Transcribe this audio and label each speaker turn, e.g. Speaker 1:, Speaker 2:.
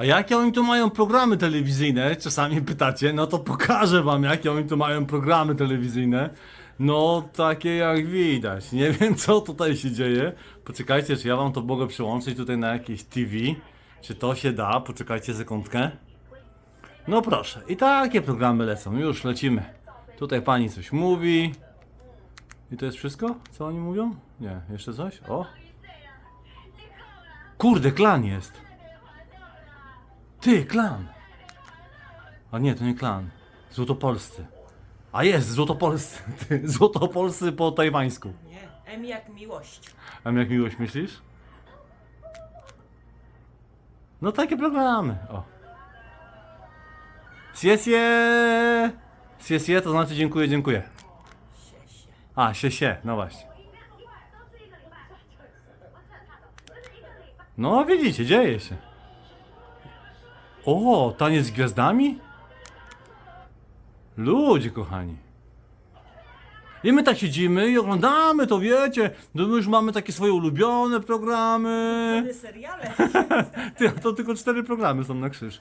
Speaker 1: A jakie oni tu mają programy telewizyjne? Czasami pytacie, no to pokażę wam, jakie oni tu mają programy telewizyjne. No, takie jak widać. Nie wiem, co tutaj się dzieje. Poczekajcie, czy ja wam to mogę przełączyć tutaj na jakieś TV. Czy to się da? Poczekajcie sekundkę. No proszę, i takie programy lecą. Już lecimy. Tutaj pani coś mówi. I to jest wszystko? Co oni mówią? Nie, jeszcze coś? O! Kurde, klan jest! Ty, klan! A nie, to nie klan. Złotopolscy. A jest, złotopolscy. Ty, złotopolscy po tajwańsku.
Speaker 2: Nie, M jak miłość.
Speaker 1: A jak miłość myślisz? No takie programy. O. Siesie! Siesie to znaczy dziękuję, dziękuję.
Speaker 2: Sie, sie.
Speaker 1: A, się, się, no właśnie. No widzicie, dzieje się. O, taniec z gwiazdami? Ludzie kochani. I my tak siedzimy i oglądamy to, wiecie. No my już mamy takie swoje ulubione programy.
Speaker 2: Seriale.
Speaker 1: Ty, a to tylko cztery programy są na krzyż.